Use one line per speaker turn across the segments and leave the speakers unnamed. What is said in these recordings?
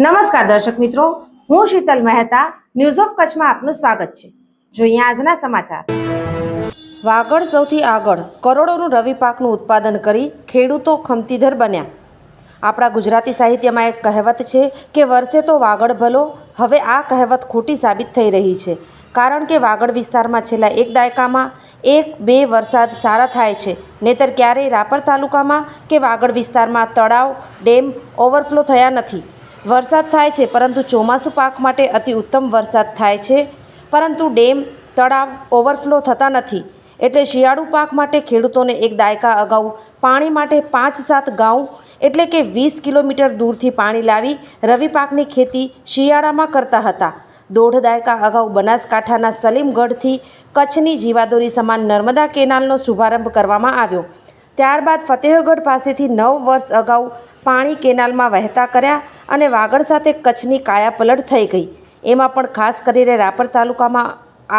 નમસ્કાર દર્શક મિત્રો, હું શીતલ મહેતા ન્યૂઝ ઓફ કચ્છમાં આપનું સ્વાગત છે. જોઈએ આજના સમાચાર. વાગડ સૌથી આગળ કરોડોનું રવિ પાકનું ઉત્પાદન કરી ખેડૂતો ખમતીધર બન્યા. આપણા ગુજરાતી સાહિત્યમાં એક કહેવત છે કે વર્ષે તો વાગડ ભલો, હવે આ કહેવત ખોટી સાબિત થઈ રહી છે. કારણ કે વાગડ વિસ્તારમાં છેલ્લા એક દાયકામાં એક બે વરસાદ સારા થાય છે. નહીતર ક્યારેય રાપર તાલુકામાં કે વાગડ વિસ્તારમાં તળાવ, ડેમ ઓવરફ્લો થયા નથી. વરસાદ થાય છે, પરંતુ ચોમાસું પાક માટે અતિ ઉત્તમ વરસાદ થાય છે. પરંતુ ડેમ, તળાવ ઓવરફ્લો થતા નથી. એટલે શિયાળુ પાક માટે ખેડૂતોને એક દાયકા અગાઉ પાણી માટે પાંચ સાત ગાઉં, એટલે કે વીસ કિલોમીટર દૂરથી પાણી લાવી રવિ પાકની ખેતી શિયાળામાં કરતા હતા. દોઢ દાયકા અગાઉ બનાસકાંઠાના સલીમગઢથી કચ્છની જીવાદોરી સમાન નર્મદા કેનાલનો શુભારંભ કરવામાં આવ્યો. ત્યારબાદ ફતેહગઢ પાસેથી નવ વર્ષ અગાઉ પાણી કેનાલમાં વહેતા કર્યા અને વાગડ સાથે કચ્છની કાયાપલટ થઈ ગઈ. એમાં પણ ખાસ કરીને રાપર તાલુકામાં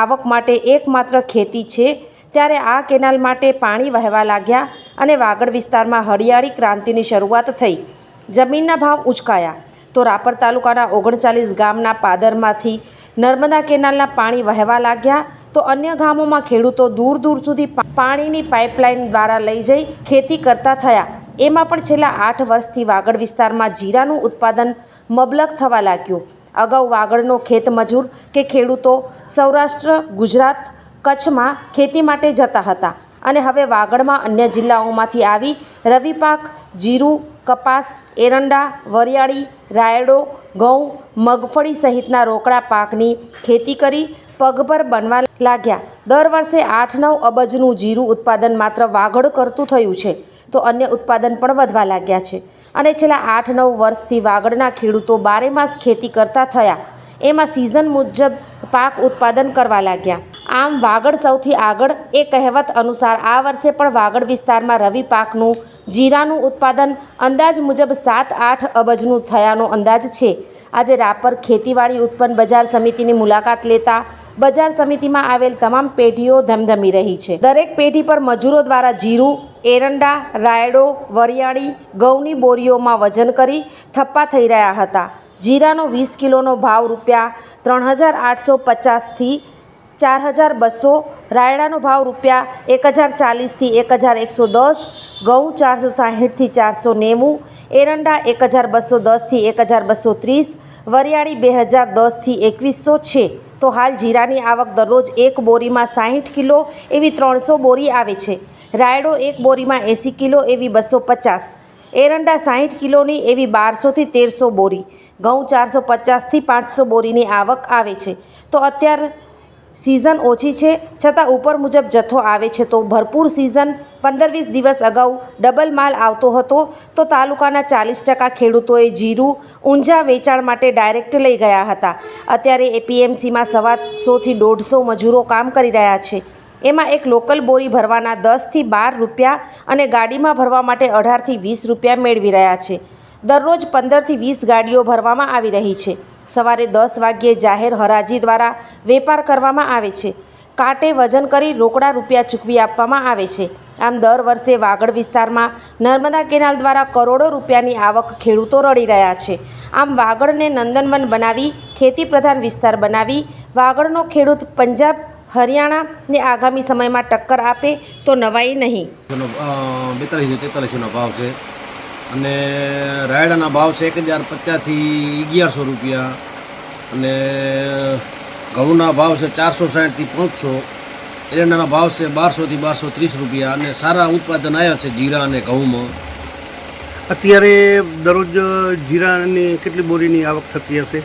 આવક માટે એકમાત્ર ખેતી છે. ત્યારે આ કેનાલ માટે પાણી વહેવા લાગ્યા અને વાગડ વિસ્તારમાં હરિયાળી ક્રાંતિની શરૂઆત થઈ. જમીનના ભાવ ઉચકાયા. તો રાપર તાલુકાના ઓગણચાલીસ ગામના પાદરમાંથી નર્મદા કેનાલના પાણી વહેવા લાગ્યા તો અન્ય ગામોમાં ખેડૂતો દૂર દૂર સુધી પાણીની પાઇપલાઇન દ્વારા લઈ જઈ ખેતી કરતા થયા. એમાં પણ છેલ્લા આઠ વર્ષથી વાગડ વિસ્તારમાં જીરાનું ઉત્પાદન મબલક થવા લાગ્યું. અગાઉ વાગડનો ખેત મજૂર કે ખેડૂતો સૌરાષ્ટ્ર, ગુજરાત કચ્છમાં ખેતી માટે જતા હતા અને હવે વાગડમાં અન્ય જિલ્લાઓમાંથી આવી રવિ પાક, જીરું કપાસ, એરંડા, વરિયાળી, રાયડો, ઘઉં, મગફળી સહિતના રોકડા પાકની ખેતી કરી પગભર બનવા લાગ્યા. દર વર્ષે આઠ નવ અબજનું જીરું ઉત્પાદન માત્ર વાઘડ કરતું થયું છે, તો અન્ય ઉત્પાદન પણ વધવા લાગ્યા છે. અને છેલ્લા આઠ નવ વર્ષથી વાગડના ખેડૂતો બારે માસ ખેતી કરતા થયા. એમાં સિઝન મુજબ પાક ઉત્પાદન કરવા લાગ્યા. આમ વાગડ સૌથી આગળ એ કહેવત અનુસાર આ વર્ષે પણ વાગડ વિસ્તારમાં રવિ પાકનું જીરાનું ઉત્પાદન અંદાજ મુજબ સાત આઠ અબજનું થયાનો અંદાજ છે. આજે રાપર ખેતીવાડી ઉત્પન્ન બજાર સમિતિની મુલાકાત લેતા બજાર સમિતિમાં આવેલ તમામ પેઢીઓ ધમધમી રહી છે. દરેક પેઢી પર મજૂરો દ્વારા જીરું, એરંડા, રાયડો, વરિયાળી, ઘઉંની બોરીઓમાં વજન કરી થપ્પા થઈ રહ્યા હતા. જીરાનો વીસ કિલોનો ભાવ રૂપિયા ત્રણ હજાર આઠસો પચાસથી ચાર હજાર બસો, રાયડાનો ભાવ રૂપિયા એક હજાર ચાલીસથી એક હજાર એકસો દસ ઘઉં ચારસો સાહીઠથી ચારસો નેવું એરંડા એક હજાર બસો દસથી એક હજાર બસો ત્રીસ વરિયાળી બે હજાર દસથી એકવીસો છે. તો હાલ જીરાની આવક દરરોજ એક બોરીમાં સાહીઠ કિલો એવી ત્રણસો બોરી આવે છે. રાયડો એક બોરીમાં એંસી કિલો એવી બસો પચાસ એરંડા સાહીઠ કિલોની એવી બારસોથી તેરસો બોરી, ઘઉં ચારસો પચાસથી પાંચસો બોરીની આવક આવે છે. તો અત્યારે સિઝન ઓછી છે, છતાં ઉપર મુજબ જથ્થો આવે છે. તો ભરપૂર સિઝન પંદર વીસ દિવસ અગાઉ ડબલ માલ આવતો હતો. તો તાલુકાના ચાલીસ ટકા ખેડૂતોએ જીરું, ઊંઝા વેચાણ માટે ડાયરેક્ટ લઈ ગયા હતા. અત્યારે એપીએમસીમાં સવાસોથી દોઢસો મજૂરો કામ કરી રહ્યા છે. એમાં એક લોકલ બોરી ભરવાના દસથી બાર રૂપિયા અને ગાડીમાં ભરવા માટે અઢારથી વીસ રૂપિયા મેળવી રહ્યા છે. દરરોજ પંદરથી વીસ ગાડીઓ ભરવામાં આવી રહી છે. સવારે દસ વાગ્યે જાહેર હરાજી દ્વારા વેપાર કરવામાં આવે છે. કાંટે વજન કરી રોકડા રૂપિયા ચૂકવી આપવામાં આવે છે. આમ દર વર્ષે વાગડ વિસ્તારમાં નર્મદા કેનાલ દ્વારા કરોડો રૂપિયાની આવક ખેડૂતો રડી રહ્યા છે. આમ વાગડને નંદનવન બનાવી, ખેતી પ્રધાન વિસ્તાર બનાવી, વાગડનો ખેડૂત પંજાબ હરિયાણાને આગામી સમયમાં ટક્કર આપે તો નવાઈ નહીં.
બેતાલીસો ભાવ છે. અને રાયડાના ભાવ છે એક હજાર પચાસથી અગિયારસો રૂપિયા. અને ઘઉંના ભાવ છે ચારસો સાઠથી પાંચસો. એરંડાના ભાવ છે બારસોથી બારસો ત્રીસ રૂપિયા અને સારા ઉત્પાદન આવ્યા છે જીરા અને ઘઉંમાં.
અત્યારે દરરોજ જીરાની કેટલી બોરીની આવક થતી હશે?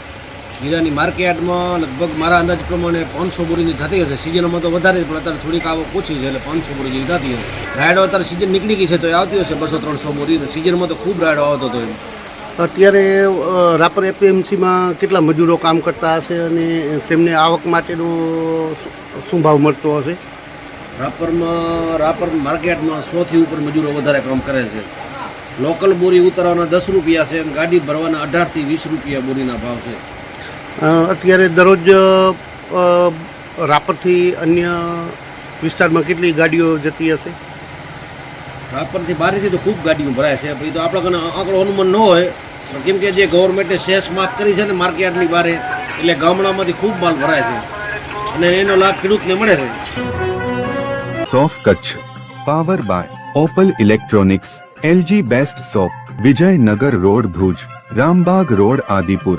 જીરાની માર્કેટમાં લગભગ મારા અંદાજ પ્રમાણે પાંચસો બોરીની થતી હશે. સિઝનમાં તો વધારે પણ અત્યારે થોડીક આવક ઓછી છે એટલે પાંચસો બોરી જેવી થતી હશે. રાયડો અત્યારે સિઝન નીકળી ગઈ છે તો એ આવતી હશે બસો ત્રણસો બોરી. સિઝનમાં તો ખૂબ રાયડો આવતો હતો એમ.
અત્યારે રાપર એપીએમસીમાં કેટલા મજૂરો કામ કરતા હશે અને તેમને આવક માટેનો શું- ભાવ મળતો હશે?
રાપરમાં રાપર માર્કેટમાં સોથી ઉપર મજૂરો વધારે કામ કરે છે. લોકલ બોરી ઉતારવાના દસ રૂપિયા છે અને ગાડી ભરવાના અઢારથી વીસ રૂપિયા બોરીના ભાવ છે.
અત્યારે દરરોજ રાપરથી અન્ય વિસ્તારમાં કેટલી ગાડીઓ જતી હશે?
રાપરથી બારીથી તો ખૂબ ગાડીઓ ભરાય છે. પછી તો આપણા આંકડો અનુમાન ન હોય કેમ કે જે ગવર્મેન્ટે સેસ માફ કરી છે ને માર્કેટની બારે એટલે ગામડામાંથી ખૂબ માલ ભરાય છે. અને એનો લાભ ખેડૂતને મળે છે.
સોફ Kutch power by Opal electronics LG best shop Vijaynagar road Bhuj Rambagh road Adipur.